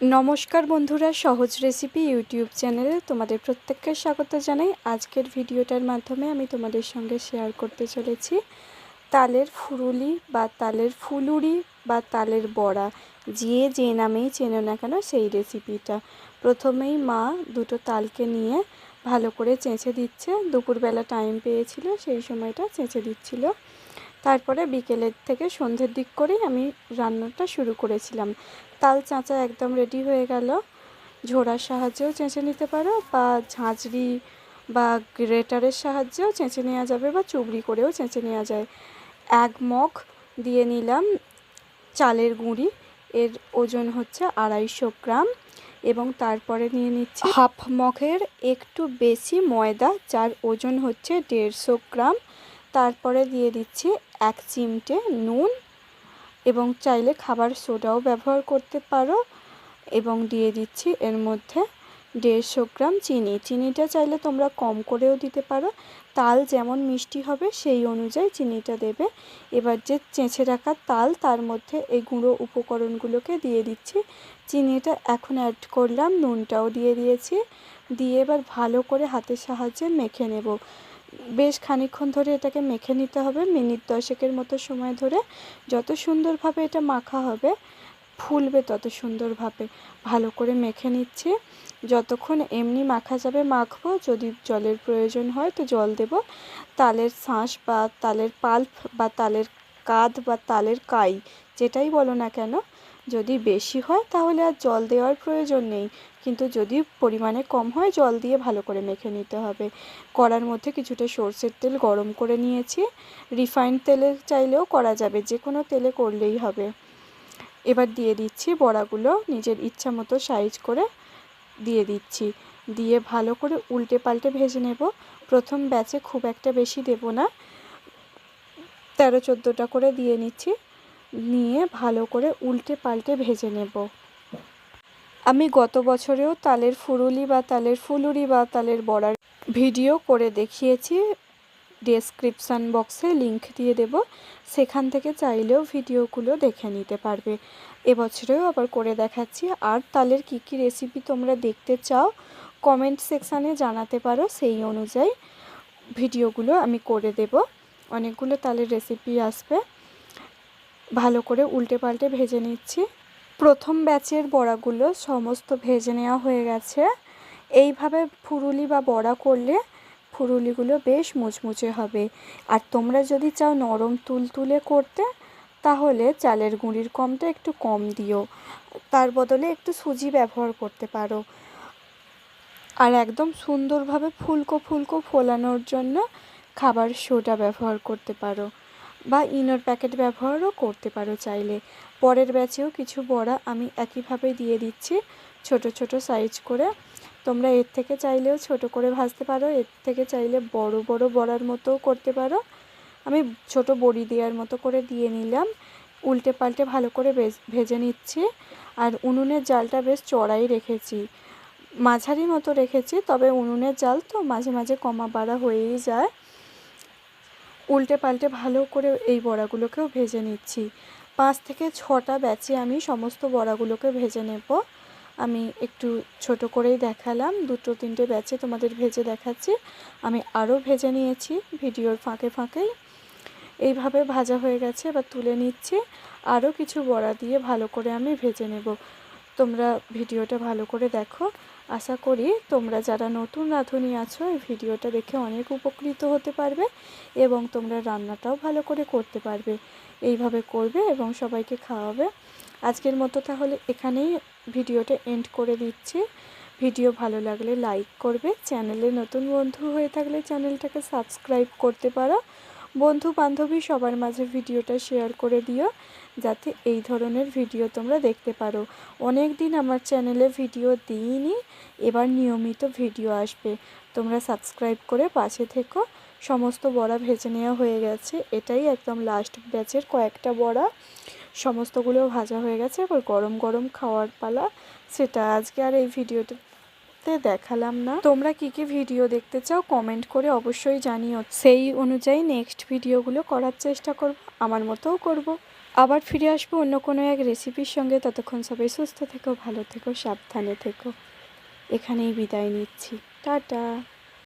নমস্কার বন্ধুরা, সহজ রেসিপি ইউটিউব চ্যানেলে তোমাদের প্রত্যেককে স্বাগত জানাই। আজকের ভিডিওটার মাধ্যমে আমি তোমাদের সঙ্গে শেয়ার করতে চলেছি তালের ফুরুলি বা তালের ফুলুরি বা তালের বড়া। যে যে নামেই চেনো না কেন সেই রেসিপিটা প্রথমেই মা দুটো তালকে নিয়ে ভালো করে চেঁচে দিচ্ছে। দুপুরবেলা টাইম পেয়েছিল, সেই সময়টা চেঁচে দিচ্ছিল। তারপরে বিকেলের থেকে সন্ধ্যের দিক করেই আমি রান্নাটা শুরু করেছিলাম। তাল চাঁচা একদম রেডি হয়ে গেল। ঝোড়ার সাহায্যেও চেঁচে নিতে পারো বা ঝাঁঝরি বা গ্রেটারের সাহায্যেও চেঁচে নেওয়া যাবে বা চুবড়ি করেও চেঁচে নেওয়া যায়। এক মগ দিয়ে নিলাম চালের গুঁড়ি। এর ওজন হচ্ছে আড়াইশো গ্রাম এবং তারপরে নিয়ে নিচ্ছি হাফ মগের একটু বেশি ময়দা, যার ওজন হচ্ছে দেড়শো গ্রাম। তারপরে দিয়ে দিচ্ছি এক চিমটে নুন এবং চাইলে খাবার সোডাও ব্যবহার করতে পারো এবং দিয়ে দিচ্ছি এর মধ্যে দেড়শো গ্রাম চিনি। চিনিটা চাইলে তোমরা কম করেও দিতে পারো। তাল যেমন মিষ্টি হবে সেই অনুযায়ী চিনিটা দেবে। এবার যে চেঁচে রাখা তাল, তার মধ্যে এই গুঁড়ো উপকরণগুলোকে দিয়ে দিচ্ছি। চিনিটা এখন অ্যাড করলাম, নুনটাও দিয়ে দিয়েছি। দিয়ে এবার ভালো করে হাতের সাহায্যে মেখে নেব। বেশ খানিক্ষণ ধরে এটাকে মেখে নিতে হবে। মিনিট দশেকের মতো সময় ধরে যত সুন্দরভাবে এটা মাখা হবে, ফুলবে তত সুন্দরভাবে। ভালো করে মেখে নিচ্ছি। যতক্ষণ এমনি মাখা যাবে মাখবো, যদি জলের প্রয়োজন হয় তো জল দেব। তালের শাঁস বা তালের পাল্প বা তালের কাঁধ বা তালের কাই, যেটাই বলো না কেন, যদি বেশি হয় তাহলে আর জল দেওয়ার প্রয়োজন নেই। কিন্তু যদি পরিমাণে কম হয়, জল দিয়ে ভালো করে মেখে নিতে হবে। কড়ার মধ্যে কিছুটা সর্ষের তেল গরম করে নিয়েছি। রিফাইন্ড তেলে চাইলেও করা যাবে যে কোনো তেলে করলেই হবে। এবার দিয়ে দিচ্ছি বড়াগুলো, নিজের ইচ্ছা মতো সাইজ করে দিয়ে দিচ্ছি। দিয়ে ভালো করে উল্টে পাল্টে ভেজে নেব। প্রথম ব্যাচে খুব একটা বেশি দেব না। তেরো চোদ্দোটা করে দিয়ে নিচ্ছি। নিয়ে ভালো করে উল্টে পাল্টে ভেজে নেব। আমি গত বছরেও তালের ফুরুলি বা তালের ফুলুরি বা তালের বড়ার ভিডিও করে দেখিয়েছি। ডেসক্রিপশান বক্সে লিংক দিয়ে দেব। সেখান থেকে চাইলেও ভিডিওগুলো দেখে নিতে পারবে। এবছরেও আবার করে দেখাচ্ছি। আর তালের কী কী রেসিপি তোমরা দেখতে চাও কমেন্ট সেকশানে জানাতে পারো। সেই অনুযায়ী ভিডিওগুলো আমি করে দেব। অনেকগুলো তালের রেসিপি আসবে। ভালো করে উল্টে পাল্টে ভেজে নিচ্ছি। প্রথম ব্যাচের বড়াগুলো সমস্ত ভেজে নেওয়া হয়ে গেছে। এইভাবে ফুরুলি বা বড়া করলে ফুরুলিগুলো বেশ মুচমুচে হবে। আর তোমরা যদি চাও নরম তুল তুলে করতে, তাহলে চালের গুঁড়ির কমটা একটু কম দিও। তার বদলে একটু সুজি ব্যবহার করতে পারো। আর একদম সুন্দরভাবে ফুলকো ফুলকো ফোলানোর জন্য খাবার সোডা ব্যবহার করতে পারো। বা ইনোর প্যাকেট ব্যবহারও করতে পারো চাইলে। পরের ব্যাচেও কিছু বড়া আমি একইভাবে দিয়ে দিচ্ছি, ছোট ছোট সাইজ করে। তোমরা এর থেকে চাইলেও ছোট করে ভাজতে পারো, এর থেকে চাইলে বড় বড় বড়ার মতোও করতে পারো। আমি ছোট বড়ি দেওয়ার মতো করে দিয়ে নিলাম। উল্টে পাল্টে ভালো করে ভেজে নিচ্ছি। আর উনুনের জালটা বেশ চড়াই রেখেছি। মাঝারি মতো রেখেছি, তবে উনুনের জাল তো মাঝে মাঝে কমা বাড়া হয়েই যায়। উল্টে পাল্টে ভালো করে এই বড়াগুলোকেও ভেজে নিচ্ছি। পাঁচ থেকে ছটা ব্যাচে আমি সমস্ত বড়াগুলোকে ভেজে নেব। আমি একটু ছোট করেই দেখালাম, দুটো তিনটে ব্যাচে তোমাদের ভেজে দেখাচ্ছি। আমি আরও ভেজে নিয়েছি ভিডিওর ফাঁকে ফাঁকেই। এইভাবে ভাজা হয়ে গেছে, এবার তুলে নিচ্ছি। আরও কিছু বড়া দিয়ে ভালো করে আমি ভেজে নেব। তোমরা ভিডিওটা ভালো করে দেখো। আশা করি তোমরা যারা নতুন রাঁধুনি আছো, এই ভিডিওটা দেখে অনেক উপকৃত হতে পারবে এবং তোমরা রান্নাটাও ভালো করে করতে পারবে। এইভাবে করবে এবং সবাইকে খাওয়াবে। আজকের মতো তাহলে এখানেই ভিডিওটা এন্ড করে দিচ্ছি। ভিডিও ভালো লাগলে লাইক করবে। চ্যানেলে নতুন বন্ধু হয়ে থাকলে চ্যানেলটাকে সাবস্ক্রাইব করতে পারো। বন্ধু বান্ধবী সবার মাঝে ভিডিওটা শেয়ার করে দিও, যাতে এই ধরনের ভিডিও তোমরা দেখতে পারো। অনেক দিন আমার চ্যানেলে ভিডিও দিইনি, এবার নিয়মিত ভিডিও আসবে। তোমরা সাবস্ক্রাইব করে পাশে থেকো। সমস্ত বড়া ভেজে নেওয়া হয়ে গেছে। এটাই একদম লাস্ট ব্যাচের কয়েকটা বড়া। সমস্তগুলো ভাজা হয়ে গেছে, এবার গরম গরম খাওয়ার পালা। সেটা আজকে আর এই ভিডিওতে দেখালাম না। তোমরা কি কি ভিডিও দেখতে চাও কমেন্ট করে অবশ্যই জানিও। সেই অনুযায়ী নেক্সট ভিডিওগুলো করার চেষ্টা করব, আমার মতোও করব। আবার ফিরে আসব অন্য কোনো এক রেসিপির সঙ্গে। ততক্ষণ সবাই সুস্থ থেকো, ভালো থেকো, সাবধানে থেকো। এখানেই বিদায় নিচ্ছি। টাটা।